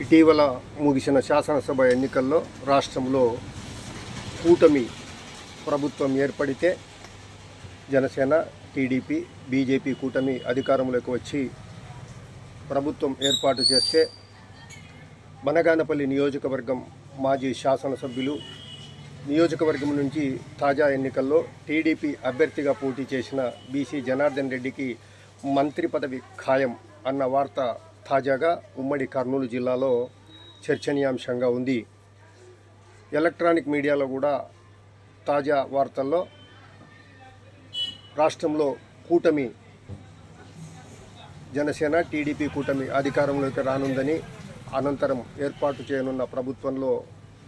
ఇటీవల ముగిసిన శాసనసభ ఎన్నికల్లో రాష్ట్రంలో కూటమి ప్రభుత్వం ఏర్పడితే జనసేన టీడీపీ బీజేపీ కూటమి అధికారంలోకి వచ్చి ప్రభుత్వం ఏర్పాటు చేస్తే బనగానపల్లి నియోజకవర్గం మాజీ శాసనసభ్యులు నియోజకవర్గం నుంచి తాజా ఎన్నికల్లో టీడీపీ అభ్యర్థిగా పోటీ చేసిన బీసీ జనార్దన్ రెడ్డికి మంత్రి పదవి ఖాయం అన్న వార్త తాజాగా ఉమ్మడి కర్నూలు జిల్లాలో చర్చనీయాంశంగా ఉంది. ఎలక్ట్రానిక్ మీడియాలో కూడా తాజా వార్తల్లో రాష్ట్రంలో కూటమి జనసేన టీడీపీ కూటమి అధికారంలోకి రానుందని అనంతరం ఏర్పాటు చేయనున్న ప్రభుత్వంలో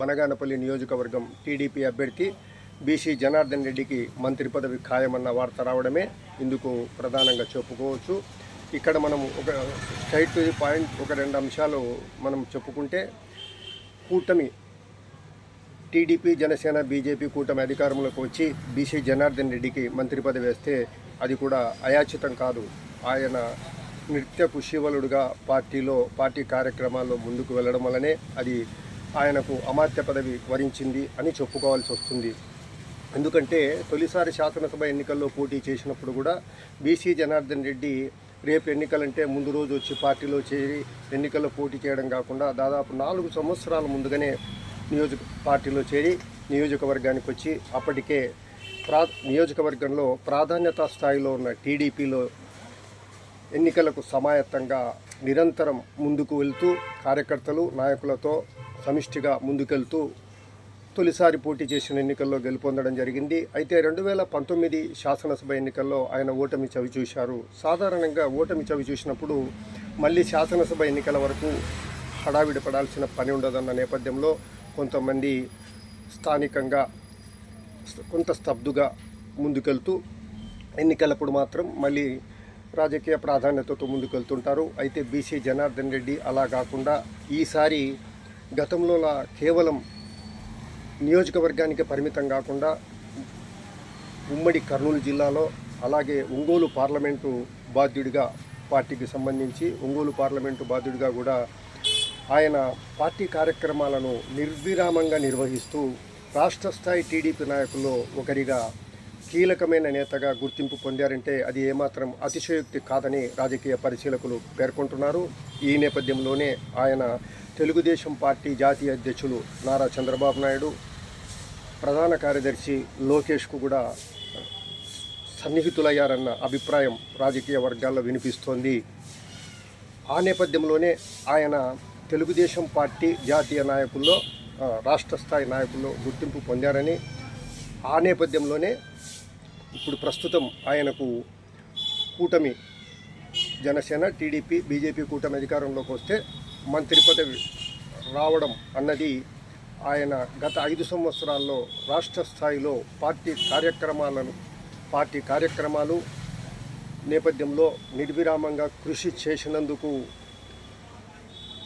బనగానపల్లి నియోజకవర్గం టీడీపీ అభ్యర్థి బీసీ జనార్దన్ రెడ్డికి మంత్రి పదవి ఖాయమన్న వార్త రావడమే ఇందుకు ప్రధానంగా చెప్పుకోవచ్చు. ఇక్కడ మనం ఒక స్ట్రైట్ టు ది పాయింట్ ఒక రెండు అంశాలు మనం చెప్పుకుంటే కూటమి టీడీపీ జనసేన బీజేపీ కూటమి అధికారంలోకి వచ్చి బీసీ జనార్దన్ రెడ్డికి మంత్రి పదవి వేస్తే అది కూడా అయాచితం కాదు. ఆయన నృత్య శివలుడుగా పార్టీలో పార్టీ కార్యక్రమాల్లో ముందుకు వెళ్ళడం వల్లనే అది ఆయనకు అమాత్య పదవి వరించింది అని చెప్పుకోవాల్సి వస్తుంది. ఎందుకంటే తొలిసారి శాసనసభ ఎన్నికల్లో పోటీ చేసినప్పుడు కూడా బీసీ జనార్దన్ రెడ్డి రేపు ఎన్నికలంటే ముందు రోజు వచ్చి పార్టీలో చేరి ఎన్నికల్లో పోటీ చేయడం కాకుండా దాదాపు నాలుగు సంవత్సరాల ముందుగానే నియోజక పార్టీలో చేరి నియోజకవర్గానికి వచ్చి అప్పటికే ప్రా నియోజకవర్గంలో ప్రాధాన్యతా స్థాయిలో ఉన్న టీడీపీలో ఎన్నికలకు సమాయత్తంగా నిరంతరం ముందుకు వెళ్తూ కార్యకర్తలు నాయకులతో సమిష్టిగా ముందుకెళ్తూ తొలిసారి పోటీ చేసిన ఎన్నికల్లో గెలుపొందడం జరిగింది. అయితే రెండు వేల పంతొమ్మిది శాసనసభ ఎన్నికల్లో ఆయన ఓటమి చవి చూశారు. సాధారణంగా ఓటమి చవి చూసినప్పుడు మళ్ళీ శాసనసభ ఎన్నికల వరకు హడావిడి పడాల్సిన పని ఉండదన్న నేపథ్యంలో కొంతమంది స్థానికంగా కొంత స్తబ్దుగా ముందుకెళ్తూ ఎన్నికలప్పుడు మాత్రం మళ్ళీ రాజకీయ ప్రాధాన్యతతో ముందుకెళ్తుంటారు. అయితే బీసీ జనార్దన్ రెడ్డి అలా కాకుండా ఈసారి గతంలోలా కేవలం నియోజకవర్గానికి పరిమితం కాకుండా ఉమ్మడి కర్నూలు జిల్లాలో అలాగే ఒంగోలు పార్లమెంటు బాధ్యుడిగా పార్టీకి సంబంధించి ఒంగోలు పార్లమెంటు బాధ్యుడిగా కూడా ఆయన పార్టీ కార్యక్రమాలను నిర్విరామంగా నిర్వహిస్తూ రాష్ట్ర స్థాయి టీడీపీ నాయకుల్లో ఒకరిగా కీలకమైన నేతగా గుర్తింపు పొందారంటే అది ఏమాత్రం అతిశయోక్తి కాదని రాజకీయ పరిశీలకులు పేర్కొంటున్నారు. ఈ నేపథ్యంలోనే ఆయన తెలుగుదేశం పార్టీ జాతీయ అధ్యక్షులు నారా చంద్రబాబు నాయుడు ప్రధాన కార్యదర్శి లోకేష్కు కూడా సన్నిహితులయ్యారన్న అభిప్రాయం రాజకీయ వర్గాల్లో వినిపిస్తోంది. ఆ నేపథ్యంలోనే ఆయన తెలుగుదేశం పార్టీ జాతీయ నాయకుల్లో రాష్ట్ర స్థాయి నాయకుల్లో గుర్తింపు పొందారని ఆ నేపథ్యంలోనే ఇప్పుడు ప్రస్తుతం ఆయనకు కూటమి జనసేన టీడీపీ బీజేపీ కూటమి అధికారంలోకి వస్తే మంత్రి పదవి రావడం అన్నది ఆయన గత ఐదు సంవత్సరాల్లో రాష్ట్ర స్థాయిలో పార్టీ కార్యక్రమాలను పార్టీ కార్యక్రమాలు నేపథ్యంలో నిర్విరామంగా కృషి చేసినందుకు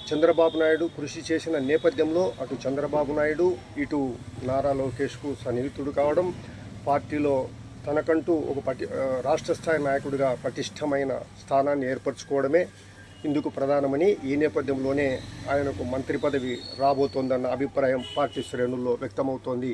చంద్రబాబు నాయుడు కృషి చేసిన నేపథ్యంలో అటు చంద్రబాబు నాయుడు ఇటు నారా లోకేష్కు సన్నిహితుడు కావడం పార్టీలో తనకంటూ ఒక పటి రాష్ట్ర స్థాయి నాయకుడిగా పటిష్టమైన స్థానాన్ని ఏర్పరచుకోవడమే ఇందుకు ప్రధానమని ఈ నేపథ్యంలోనే ఆయనకు మంత్రి పదవి రాబోతోందన్న అభిప్రాయం పార్టీ శ్రేణుల్లో వ్యక్తమవుతోంది.